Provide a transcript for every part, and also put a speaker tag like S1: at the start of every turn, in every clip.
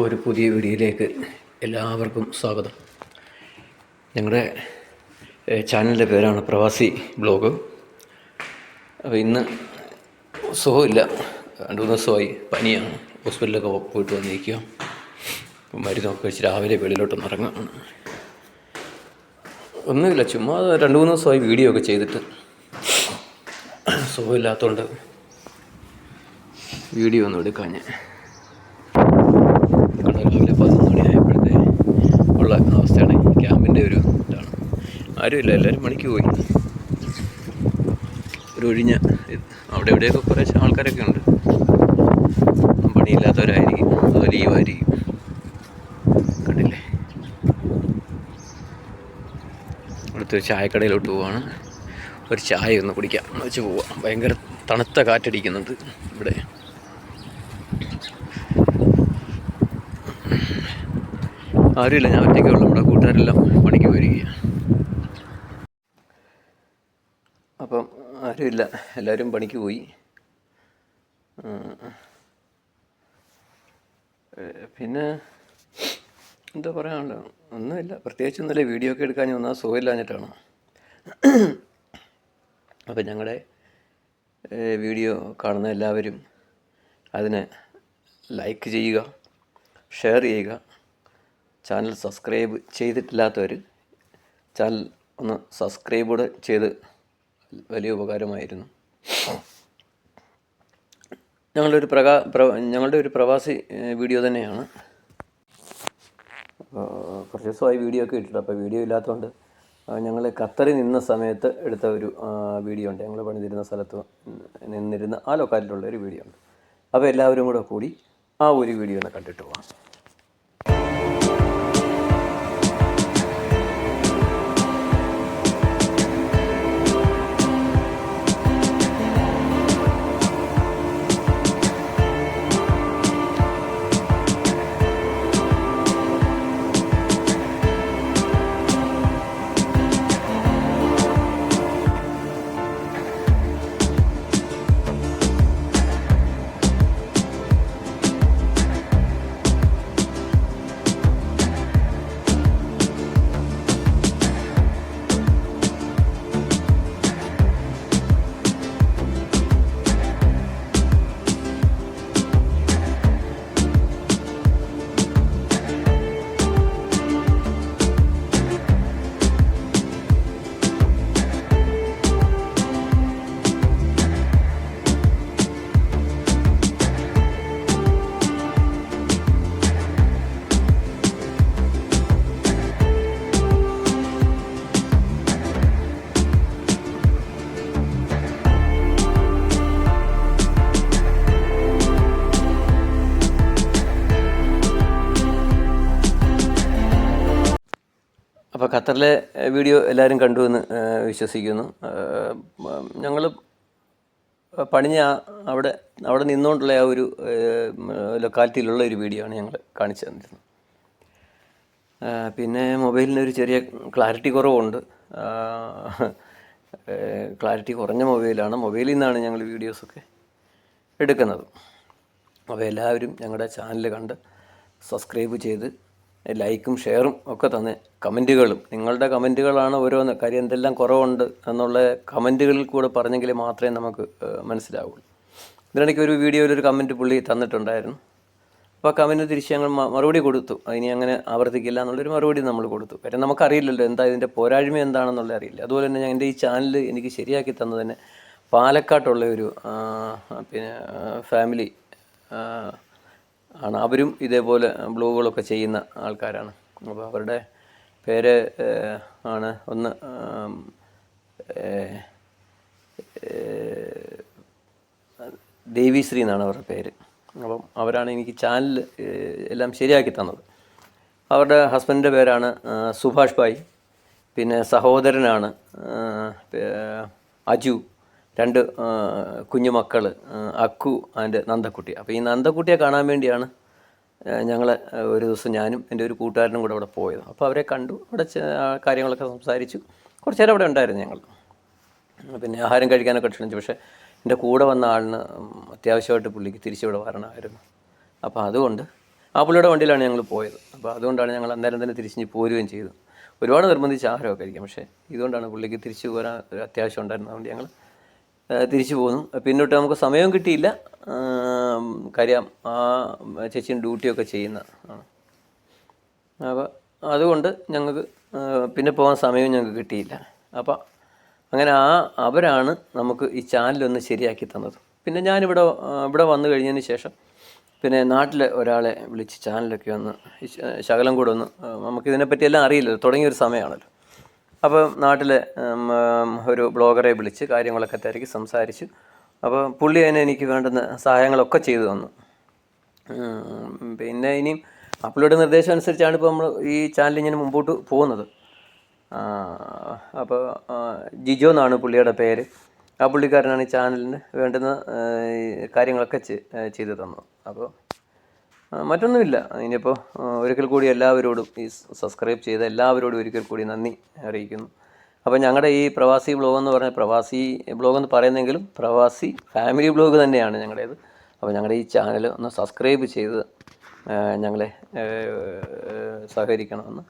S1: ഒരു പുതിയ വീഡിയോയിലേക്ക് എല്ലാവർക്കും സ്വാഗതം. ഞങ്ങളുടെ ചാനലിന്റെ പേരാണ് പ്രവാസി ബ്ലോഗ്. അപ്പോൾ ഇന്ന് സുഖമില്ല. രണ്ട് മൂന്ന് ദിവസമായി പനിയാണ്. ഹോസ്പിറ്റലിലൊക്കെ പോയിട്ട് വന്നിരിക്കുക അപ്പം മരുന്നൊക്കെ കഴിച്ച് രാവിലെ വെളിയിലോട്ടൊന്ന് ഇറങ്ങുകയാണ് ഒന്നുമില്ല ചുമ്മാ രണ്ട് മൂന്ന് ദിവസമായി വീഡിയോ ഒക്കെ ചെയ്തിട്ട് സുഖമില്ലാത്തതുകൊണ്ട് വീഡിയോ ഒന്നും എടുക്കാൻ ഞാൻ കണ്ട രാവിലെ പതിനൊന്ന് മണിയായപ്പോഴത്തെ ഉള്ള അവസ്ഥയാണ് ക്യാമ്പിന്റെ ഒരു ഇതാണ്. ആരുമില്ല എല്ലാവരും പണിക്ക് പോയി. ഒരു ഒഴിഞ്ഞ അവിടെ എവിടെയൊക്കെ കുറേ ആൾക്കാരൊക്കെ ഉണ്ട്. പണിയില്ലാത്തവരായിരിക്കും അതോ ലീവായിരിക്കും കണ്ടില്ലേ? അടുത്തൊരു ചായക്കടയിലോട്ട് പോവാണ്. ഒരു ചായ ഒന്ന് കുടിക്കാം വെച്ച് പോവാം. ഭയങ്കര തണുത്ത കാറ്റടിക്കുന്നുണ്ട് ഇവിടെ. ആരുമില്ല ഞാൻ ഒറ്റയ്ക്കേ ഉള്ളൂ. നമ്മുടെ കൂട്ടുകാരെല്ലാം പണിക്ക് പോയിരിക്കുകയാണ് അപ്പം ആരുമില്ല എല്ലാവരും പണിക്ക് പോയി. പിന്നെ എന്താ പറയാനുള്ളത്? ഒന്നുമില്ല പ്രത്യേകിച്ചൊന്നുമില്ല വീഡിയോ ഒക്കെ എടുക്കാൻ ഒന്നാ സുഖമില്ലാഞ്ഞിട്ടാണ് അപ്പം ഞങ്ങളുടെ വീഡിയോ കാണുന്ന എല്ലാവരും അതിനെ ലൈക്ക് ചെയ്യുക ഷെയർ ചെയ്യുക ചാനൽ സബ്സ്ക്രൈബ് ചെയ്തിട്ടില്ലാത്തവർ ചാനൽ ഒന്ന് സബ്സ്ക്രൈബ് കൂടെ ചെയ്ത് വലിയ ഉപകാരമായിരുന്നു. ഞങ്ങളുടെ ഒരു പ്രകാ പ്ര ഞങ്ങളുടെ ഒരു പ്രവാസി വീഡിയോ തന്നെയാണ്. കുറച്ച് ദിവസമായി വീഡിയോ ഒക്കെ ഇട്ടിട്ട് അപ്പോൾ വീഡിയോ ഇല്ലാത്തതുകൊണ്ട് ഞങ്ങൾ ഖത്തറിൽ നിന്ന സമയത്ത് എടുത്ത ഒരു വീഡിയോ ഉണ്ട്. ഞങ്ങൾ പണിതിരുന്ന സ്ഥലത്ത് നിന്നിരുന്ന ആ ലൊക്കാലിലുള്ള ഒരു വീഡിയോ ഉണ്ട്. അപ്പോൾ എല്ലാവരും കൂടെ കൂടി ആ ഒരു വീഡിയോ ഒന്ന് കണ്ടിട്ട് പോകാം ഖത്തറിലെ വീഡിയോ എല്ലാവരും കണ്ടു എന്ന് വിശ്വസിക്കുന്നു. ഞങ്ങൾ പണിഞ്ഞ അവിടെ അവിടെ നിന്നുകൊണ്ടുള്ള ആ ഒരു ലൊക്കാലിറ്റിയിലുള്ള ഒരു വീഡിയോ ആണ് ഞങ്ങൾ കാണിച്ചു തന്നിരുന്നത്. പിന്നെ മൊബൈലിന് ഒരു ചെറിയ ക്ലാരിറ്റി കുറവുണ്ട്. ക്ലാരിറ്റി കുറഞ്ഞ മൊബൈലാണ്. മൊബൈലിൽ നിന്നാണ് ഞങ്ങൾ വീഡിയോസൊക്കെ എടുക്കുന്നത്. അപ്പോൾ എല്ലാവരും ഞങ്ങളുടെ ചാനൽ കണ്ട് സബ്സ്ക്രൈബ് ചെയ്ത് ലൈക്കും ഷെയറും ഒക്കെ തന്നെ കമന്റുകളും. നിങ്ങളുടെ കമന്റുകളാണ് ഓരോന്ന്. കാര്യം എന്തെല്ലാം കുറവുണ്ട് എന്നുള്ള കമന്റുകളിൽ കൂടെ പറഞ്ഞെങ്കിൽ മാത്രമേ നമുക്ക് മനസ്സിലാവുള്ളൂ. ഇതിനിടയ്ക്ക് ഒരു വീഡിയോയിൽ ഒരു കമന്റ് പുള്ളി തന്നിട്ടുണ്ടായിരുന്നു. അപ്പോൾ ആ കമന്റ് തിരിച്ച് ഞങ്ങൾ മറുപടി കൊടുത്തു. അതിനി അങ്ങനെ ആവർത്തിക്കില്ല എന്നുള്ളൊരു മറുപടി നമ്മൾ കൊടുത്തു. കാര്യം നമുക്കറിയില്ലല്ലോ എന്താ ഇതിന്റെ പോരായ്മ എന്താണെന്നുള്ള അറിയില്ല. അതുപോലെ തന്നെ എന്റെ ഈ ചാനൽ എനിക്ക് ശരിയാക്കി തന്നത് തന്നെ പാലക്കാട്ടുള്ള ഒരു പിന്നെ ഫാമിലി ആണ്. അവരും ഇതേപോലെ ബ്ലോഗുകളൊക്കെ ചെയ്യുന്ന ആൾക്കാരാണ്. അപ്പോൾ അവരുടെ പേര് ആണ്. ഒന്ന് ദേവിശ്രീ എന്നാണ് അവരുടെ പേര്. അപ്പം അവരാണ് എനിക്ക് ചാനൽ എല്ലാം ശരിയാക്കി തന്നത്. അവരുടെ ഹസ്ബൻഡിന്റെ പേരാണ് സുഭാഷ് ഭായ്. പിന്നെ സഹോദരനാണ് അജു. രണ്ട് കുഞ്ഞുമക്കൾ അക്കു ആൻഡ് നന്ദക്കുട്ടി. അപ്പോൾ ഈ നന്ദക്കുട്ടിയെ കാണാൻ വേണ്ടിയാണ് ഞങ്ങൾ ഒരു ദിവസം ഞാനും എന്റെ ഒരു കൂട്ടുകാരനും കൂടെ അവിടെ പോയത്. അപ്പോൾ അവരെ കണ്ടു അവിടെ കാര്യങ്ങളൊക്കെ സംസാരിച്ചു. കുറച്ച് നേരം അവിടെ ഉണ്ടായിരുന്നു ഞങ്ങൾ. പിന്നെ ആഹാരം കഴിക്കാനൊക്കെ ക്ഷണിച്ചു. പക്ഷേ എന്റെ കൂടെ വന്ന ആളിന് അത്യാവശ്യമായിട്ട് പുള്ളിക്ക് തിരിച്ചിവിടെ വരണമായിരുന്നു. അപ്പോൾ അതുകൊണ്ട് ആ പുള്ളിയുടെ വണ്ടിയിലാണ് ഞങ്ങൾ പോയത്. അപ്പോൾ അതുകൊണ്ടാണ് ഞങ്ങൾ അന്നേരം തന്നെ തിരിച്ച് പോരുകയും ചെയ്തു. ഒരുപാട് നിർബന്ധിച്ച് ആഹാരമൊക്കെ കഴിക്കാം. പക്ഷേ ഇതുകൊണ്ടാണ് പുള്ളിക്ക് തിരിച്ചു പോരാൻ ഒരു അത്യാവശ്യം ഉണ്ടായിരുന്നത്. അതുകൊണ്ട് ഞങ്ങൾ തിരിച്ചു പോന്നു പിന്നോട്ട് നമുക്ക് സമയവും കിട്ടിയില്ല. കാര്യം ആ ചേച്ചിയും ഡ്യൂട്ടിയൊക്കെ ചെയ്യുന്ന അപ്പോൾ അതുകൊണ്ട് ഞങ്ങൾക്ക് പിന്നെ പോകാൻ സമയവും ഞങ്ങൾക്ക് കിട്ടിയില്ല. അപ്പോൾ അങ്ങനെ ആ അവരാണ് നമുക്ക് ഈ ചാനലൊന്ന് ശരിയാക്കി തന്നത്. പിന്നെ ഞാനിവിടെ ഇവിടെ വന്നു കഴിഞ്ഞതിന് ശേഷം പിന്നെ നാട്ടിലെ ഒരാളെ വിളിച്ച് ചാനലൊക്കെ ഒന്ന് ശകലം കൂടെ ഒന്ന് നമുക്കിതിനെപ്പറ്റിയെല്ലാം അറിയില്ലല്ലോ. തുടങ്ങിയൊരു സമയമാണല്ലോ. അപ്പോൾ നാട്ടിലെ ഒരു ബ്ലോഗറെ വിളിച്ച് കാര്യങ്ങളൊക്കെ തിരക്കി സംസാരിച്ചു അപ്പോൾ പുള്ളി തന്നെ എനിക്ക് വേണ്ടുന്ന സഹായങ്ങളൊക്കെ ചെയ്തു തന്നു. പിന്നെ ഇനിയും അപ്ലോഡ് നിർദ്ദേശം അനുസരിച്ചാണ് ഇപ്പോൾ നമ്മൾ ഈ ചാനൽ ഇങ്ങനെ മുമ്പോട്ട് പോകുന്നത്. അപ്പോൾ ജിജോ എന്നാണ് പുള്ളിയുടെ പേര്. ആ പുള്ളിക്കാരനാണ് ഈ ചാനലിന് വേണ്ടുന്ന കാര്യങ്ങളൊക്കെ ചെയ്തു തന്നത്. അപ്പോൾ മറ്റൊന്നുമില്ല. ഇനിയിപ്പോൾ ഒരിക്കൽ കൂടി എല്ലാവരോടും ഈ സബ്സ്ക്രൈബ് ചെയ്ത എല്ലാവരോടും ഒരിക്കൽ കൂടി നന്ദി അറിയിക്കുന്നു. അപ്പോൾ ഞങ്ങളുടെ ഈ പ്രവാസി ബ്ലോഗ് എന്ന് പറഞ്ഞാൽ പ്രവാസി ബ്ലോഗ് എന്ന് പറയുന്നെങ്കിലും പ്രവാസി ഫാമിലി ബ്ലോഗ് തന്നെയാണ് ഞങ്ങളുടേത് അപ്പോൾ ഞങ്ങളുടെ ഈ ചാനൽ ഒന്ന് സബ്സ്ക്രൈബ് ചെയ്ത് ഞങ്ങളെ സഹകരിക്കണമെന്ന്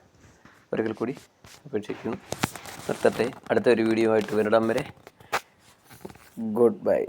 S1: ഒരിക്കൽ കൂടി അപേക്ഷിക്കുന്നു. അടുത്ത ഒരു വീഡിയോ ആയിട്ട് വരിടം വരെ. Good bye